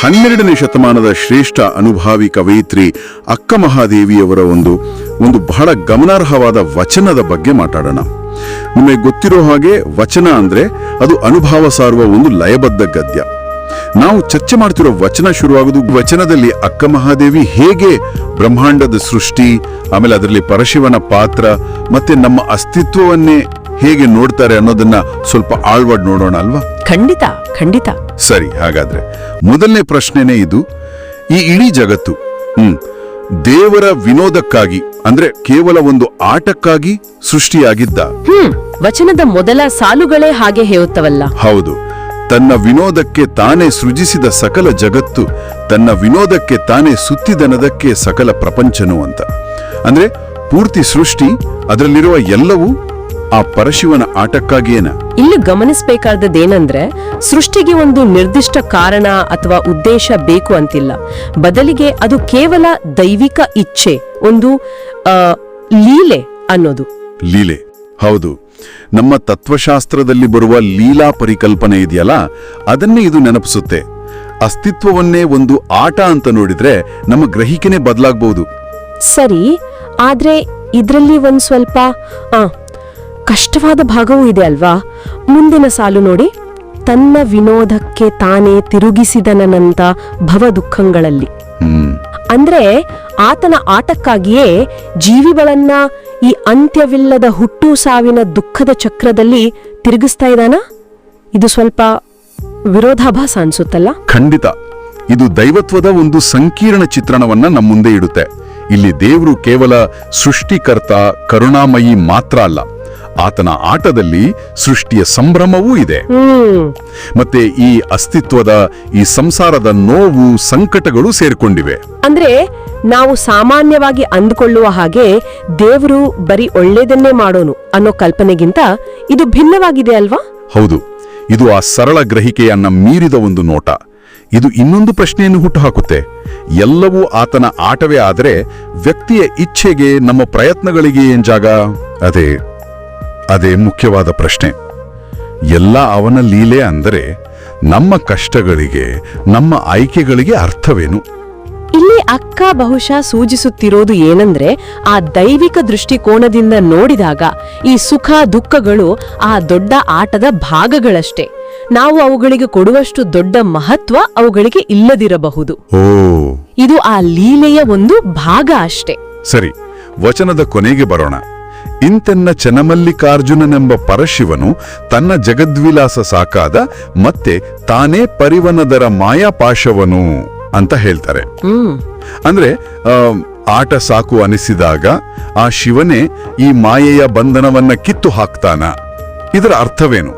ಹನ್ನೆರಡನೇ ಶತಮಾನದ ಶ್ರೇಷ್ಠ ಅನುಭಾವಿ ಕವಯಿತ್ರಿ ಅಕ್ಕ ಮಹಾದೇವಿಯವರ ಒಂದು ಒಂದು ಬಹಳ ಗಮನಾರ್ಹವಾದ ವಚನದ ಬಗ್ಗೆ ಮಾತಾಡೋಣ. ನಿಮಗೆ ಗೊತ್ತಿರೋ ಹಾಗೆ ವಚನ ಅಂದ್ರೆ ಅದು ಅನುಭವ ಸಾರುವ ಒಂದು ಲಯಬದ್ಧ ಗದ್ಯ. ನಾವು ಚರ್ಚೆ ಮಾಡ್ತಿರೋ ವಚನ ಶುರುವಾಗೋದು ವಚನದಲ್ಲಿ ಅಕ್ಕ ಮಹಾದೇವಿ ಹೇಗೆ ಬ್ರಹ್ಮಾಂಡದ ಸೃಷ್ಟಿ, ಆಮೇಲೆ ಅದರಲ್ಲಿ ಪರಶಿವನ ಪಾತ್ರ, ಮತ್ತೆ ನಮ್ಮ ಅಸ್ತಿತ್ವವನ್ನೇ ಹೇಗೆ ನೋಡ್ತಾರೆ ಅನ್ನೋದನ್ನ ಸ್ವಲ್ಪ ಆಳ್ವಾಡ್ ನೋಡೋಣ ಅಲ್ವಾ? ಖಂಡಿತ ಖಂಡಿತ. ಸರಿ ಹಾಗಾದ್ರೆ ಮೊದಲನೇ ಪ್ರಶ್ನೆನೇ ಇದು. ಈ ಇಡೀ ಜಗತ್ತು ಹ್ಮ್ ದೇವರ ವಿನೋದಕ್ಕಾಗಿ ಅಂದ್ರೆ ಕೇವಲ ಒಂದು ಆಟಕ್ಕಾಗಿ ಸೃಷ್ಟಿಯಾಗಿದ್ದ. ಹ್ಮ್ ವಚನದ ಮೊದಲ ಸಾಲುಗಳೇ ಹಾಗೆ ಹೇಳುತ್ತವಲ್ಲ. ಹೌದು ತನ್ನ ವಿನೋದಕ್ಕೆ ತಾನೇ ಸೃಜಿಸಿದ ಸಕಲ ಜಗತ್ತು ತನ್ನ ವಿನೋದಕ್ಕೆ ತಾನೇ ಸುತ್ತಿದನದಕ್ಕೆ ಸಕಲ ಪ್ರಪಂಚನು ಅಂತ. ಅಂದ್ರೆ ಪೂರ್ತಿ ಸೃಷ್ಟಿ ಅದರಲ್ಲಿರುವ ಎಲ್ಲವೂ ಆ ಪರಶಿವನ ಆಟಕ್ಕಾಗಿಯೇನ? ಇಲ್ಲಿ ಗಮನಿಸಬೇಕಾದದ್ದೇನೆಂದ್ರೆ ಸೃಷ್ಟಿಗೆ ಒಂದು ನಿರ್ದಿಷ್ಟ ಕಾರಣ ಅಥವಾ ಉದ್ದೇಶ ಬೇಕು ಅಂತಿಲ್ಲ. ಬದಲಿಗೆ ಅದು ಕೇವಲ ದೈವಿಕ ಇಚ್ಛೆ ಒಂದು ಲೀಲೆ ಅನ್ನೋದು. ಲೀಲೆ. ಹೌದು. ನಮ್ಮ ತತ್ವಶಾಸ್ತ್ರದಲ್ಲಿ ಬರುವ ಲೀಲಾ ಪರಿಕಲ್ಪನೆ ಇದೆಯಲ್ಲ ಅದನ್ನೇ ಇದು ನೆನಪಿಸುತ್ತೆ. ಅಸ್ತಿತ್ವವನ್ನೇ ಒಂದು ಆಟ ಅಂತ ನೋಡಿದ್ರೆ ನಮ್ಮ ಗ್ರಹಿಕೆನೆ ಬದಲಾಗಬಹುದು ಸರಿ ಆದ್ರೆ ಇದರಲ್ಲಿ ಒಂದ್ ಸ್ವಲ್ಪ ಆ ಕಷ್ಟವಾದ ಭಾಗವೂ ಇದೆ ಅಲ್ವಾ? ಮುಂದಿನ ಸಾಲು ನೋಡಿ. ತನ್ನ ವಿನೋದಕ್ಕೆ ತಾನೇ ತಿರುಗಿಸಿದನಂತ ಭವ ದುಃಖಗಳಲ್ಲಿ. ಹ್ಮ್. ಅಂದ್ರೆ ಆತನ ಆಟಕ್ಕಾಗಿಯೇ ಜೀವಿಗಳನ್ನ ಈ ಅಂತ್ಯವಿಲ್ಲದ ಹುಟ್ಟು ಸಾವಿನ ದುಃಖದ ಚಕ್ರದಲ್ಲಿ ತಿರುಗಿಸ್ತಾ ಇದ್ದಾನ? ಇದು ಸ್ವಲ್ಪ ವಿರೋಧಾಭಾಸ ಅನ್ಸುತ್ತಲ್ಲ? ಖಂಡಿತ. ಇದು ದೈವತ್ವದ ಒಂದು ಸಂಕೀರ್ಣ ಚಿತ್ರಣವನ್ನ ನಮ್ಮ ಮುಂದೆ ಇಡುತ್ತೆ. ಇಲ್ಲಿ ದೇವರು ಕೇವಲ ಸೃಷ್ಟಿಕರ್ತ ಕರುಣಾಮಯಿ ಮಾತ್ರ ಅಲ್ಲ. ಆತನ ಆಟದಲ್ಲಿ ಸೃಷ್ಟಿಯ ಸಂಭ್ರಮವೂ ಇದೆ. ಮತ್ತೆ ಈ ಅಸ್ತಿತ್ವದ ಈ ಸಂಸಾರದ ನೋವು ಸಂಕಟಗಳು ಸೇರಿಕೊಂಡಿವೆ. ಅಂದ್ರೆ ನಾವು ಸಾಮಾನ್ಯವಾಗಿ ಅಂದುಕೊಳ್ಳುವ ಹಾಗೆ ದೇವರು ಬರೀ ಒಳ್ಳೇದನ್ನೇ ಮಾಡೋನು ಅನ್ನೋ ಕಲ್ಪನೆಗಿಂತ ಇದು ಭಿನ್ನವಾಗಿದೆ ಅಲ್ವಾ? ಹೌದು. ಇದು ಆ ಸರಳ ಗ್ರಹಿಕೆಯನ್ನ ಮೀರಿದ ಒಂದು ನೋಟ. ಇದು ಇನ್ನೊಂದು ಪ್ರಶ್ನೆಯನ್ನು ಹುಟ್ಟುಹಾಕುತ್ತೆ. ಎಲ್ಲವೂ ಆತನ ಆಟವೇ ಆದರೆ ವ್ಯಕ್ತಿಯ ಇಚ್ಛೆಗೆ ನಮ್ಮ ಪ್ರಯತ್ನಗಳಿಗೆ ಏನ್ ಜಾಗ? ಅದೇ ಅದೇ ಮುಖ್ಯವಾದ ಪ್ರಶ್ನೆ. ಎಲ್ಲ ಅವನ ಲೀಲೆ ಅಂದರೆ ನಮ್ಮ ಕಷ್ಟಗಳಿಗೆ ನಮ್ಮ ಆಯ್ಕೆಗಳಿಗೆ ಅರ್ಥವೇನು? ಇಲ್ಲಿ ಅಕ್ಕ ಬಹುಶಃ ಸೂಚಿಸುತ್ತಿರೋದು ಏನಂದ್ರೆ ಆ ದೈವಿಕ ದೃಷ್ಟಿಕೋನದಿಂದ ನೋಡಿದಾಗ ಈ ಸುಖ ದುಃಖಗಳು ಆ ದೊಡ್ಡ ಆಟದ ಭಾಗಗಳಷ್ಟೇ. ನಾವು ಅವುಗಳಿಗೆ ಕೊಡುವಷ್ಟು ದೊಡ್ಡ ಮಹತ್ವ ಅವುಗಳಿಗೆ ಇಲ್ಲದಿರಬಹುದು. ಓ. ಇದು ಆ ಲೀಲೆಯ ಒಂದು ಭಾಗ ಅಷ್ಟೇ. ಸರಿ ವಚನದ ಕೊನೆಗೆ ಬರೋಣ. ಇಂತೆನ್ನ ಚನಮಲ್ಲಿಕಾರ್ಜುನನೆಂಬ ಪರಶಿವನು ತನ್ನ ಜಗದ್ವಿಲಾಸ ಸಾಕಾದ ಮತ್ತೆ ತಾನೇ ಪರಿವನದರ ಮಾಯಾಪಾಶವನು ಅಂತ ಹೇಳ್ತಾರೆ. ಅಂದ್ರೆ ಆಟ ಸಾಕು ಅನಿಸಿದಾಗ ಆ ಶಿವನೇ ಈ ಮಾಯೆಯ ಬಂಧನವನ್ನ ಕಿತ್ತು ಹಾಕ್ತಾನ. ಇದರ ಅರ್ಥವೇನು?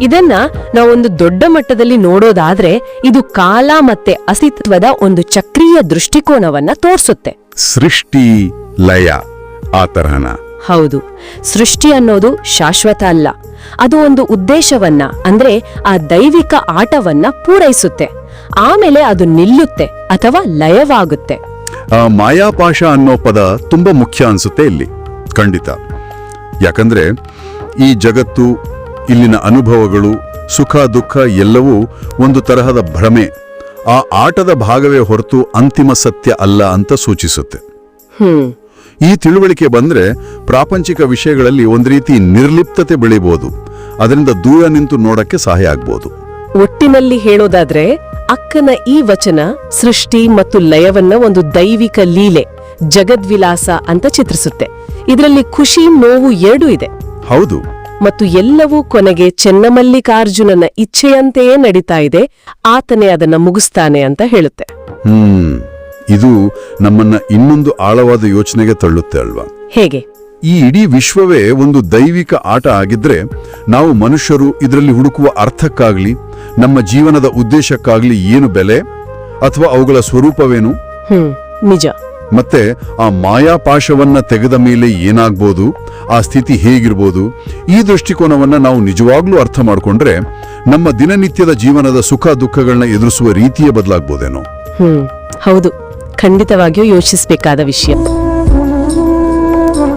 ಇದನ್ನ ನಾವೊಂದು ದೊಡ್ಡ ಮಟ್ಟದಲ್ಲಿ ನೋಡೋದಾದ್ರೆ ಇದು ಕಾಲ ಮತ್ತೆ ಅಸ್ತಿತ್ವದ ಒಂದು ಚಕ್ರೀಯ ದೃಷ್ಟಿಕೋನವನ್ನ ತೋರಿಸುತ್ತೆ. ಸೃಷ್ಟಿ ಲಯ ಆ ತರಹನ. ಹೌದು ಸೃಷ್ಟಿ ಅನ್ನೋದು ಶಾಶ್ವತ ಅಲ್ಲ. ಅದು ಒಂದು ಉದ್ದೇಶವನ್ನ ಅಂದ್ರೆ ಆ ದೈವಿಕ ಆಟವನ್ನ ಪೂರೈಸುತ್ತೆ. ಆಮೇಲೆ ಅದು ನಿಲ್ಲುತ್ತೆ ಅಥವಾ ಲಯವಾಗುತ್ತೆ. ಮಾಯಾಪಾಶ ಅನ್ನೋ ಪದ ತುಂಬಾ ಮುಖ್ಯ ಅನ್ಸುತ್ತೆ ಇಲ್ಲಿ. ಖಂಡಿತ. ಯಾಕಂದ್ರೆ ಈ ಜಗತ್ತು ಇಲ್ಲಿನ ಅನುಭವಗಳು ಸುಖ ದುಃಖ ಎಲ್ಲವೂ ಒಂದು ತರಹದ ಭ್ರಮೆ. ಆ ಆಟದ ಭಾಗವೇ ಹೊರತು ಅಂತಿಮ ಸತ್ಯ ಅಲ್ಲ ಅಂತ ಸೂಚಿಸುತ್ತೆ. ಹ್ಮ್. ಈ ತಿಳುವಳಿಕೆ ಬಂದ್ರೆ ಪ್ರಾಪಂಚಿಕ ವಿಷಯಗಳಲ್ಲಿ ಒಂದು ರೀತಿ ನಿರ್ಲಿಪ್ತತೆ ಬೆಳಿಬೋದು. ಅದರಿಂದ ದೂರ ನಿಂತು ನೋಡಕ್ಕೆ ಸಹಾಯ ಆಗ್ಬೋದು. ಒಟ್ಟಿನಲ್ಲಿ ಹೇಳೋದಾದ್ರೆ ಅಕ್ಕನ ಈ ವಚನ ಸೃಷ್ಟಿ ಮತ್ತು ಲಯವನ್ನ ಒಂದು ದೈವಿಕ ಲೀಲೆ ಜಗದ್ವಿಲಾಸ ಅಂತ ಚಿತ್ರಿಸುತ್ತೆ. ಇದರಲ್ಲಿ ಖುಷಿ ನೋವು ಎರಡೂ ಇದೆ. ಹೌದು. ಮತ್ತು ಎಲ್ಲವೂ ಕೊನೆಗೆ ಚೆನ್ನಮಲ್ಲಿಕಾರ್ಜುನನ ಇಚ್ಛೆಯಂತೆಯೇ ನಡೀತಾ ಇದೆ ಆತನೇ ಅದನ್ನ ಮುಗಿಸ್ತಾನೆ ಅಂತ ಹೇಳುತ್ತೆ. ಹ್ಮ್. ಇದು ನಮ್ಮನ್ನ ಇನ್ನೊಂದು ಆಳವಾದ ಯೋಚನೆಗೆ ತಳ್ಳುತ್ತೆ ಅಲ್ವಾ? ಹೇಗೆ? ಈ ಇಡೀ ವಿಶ್ವವೇ ಒಂದು ದೈವಿಕ ಆಟ ಆಗಿದ್ರೆ ನಾವು ಮನುಷ್ಯರು ಇದರಲ್ಲಿ ಹುಡುಕುವ ಅರ್ಥಕ್ಕಾಗ್ಲಿ ನಮ್ಮ ಜೀವನದ ಉದ್ದೇಶಕ್ಕಾಗ್ಲಿ ಏನು ಬೆಲೆ? ಅಥವಾ ಅವುಗಳ ಸ್ವರೂಪವೇನು? ನಿಜ. ಮತ್ತೆ ಆ ಮಾಯಾಪಾಶವನ್ನ ತೆಗೆದ ಮೇಲೆ ಏನಾಗ್ಬೋದು? ಆ ಸ್ಥಿತಿ ಹೇಗಿರ್ಬೋದು? ಈ ದೃಷ್ಟಿಕೋನವನ್ನ ನಾವು ನಿಜವಾಗ್ಲೂ ಅರ್ಥ ಮಾಡ್ಕೊಂಡ್ರೆ ನಮ್ಮ ದಿನನಿತ್ಯದ ಜೀವನದ ಸುಖ ದುಃಖಗಳನ್ನ ಎದುರಿಸುವ ರೀತಿಯೇ ಬದಲಾಗ್ಬೋದೇನೋ? ಹೌದು. ಖಂಡಿತವಾಗಿಯೂ ಯೋಚಿಸಬೇಕಾದ ವಿಷಯ.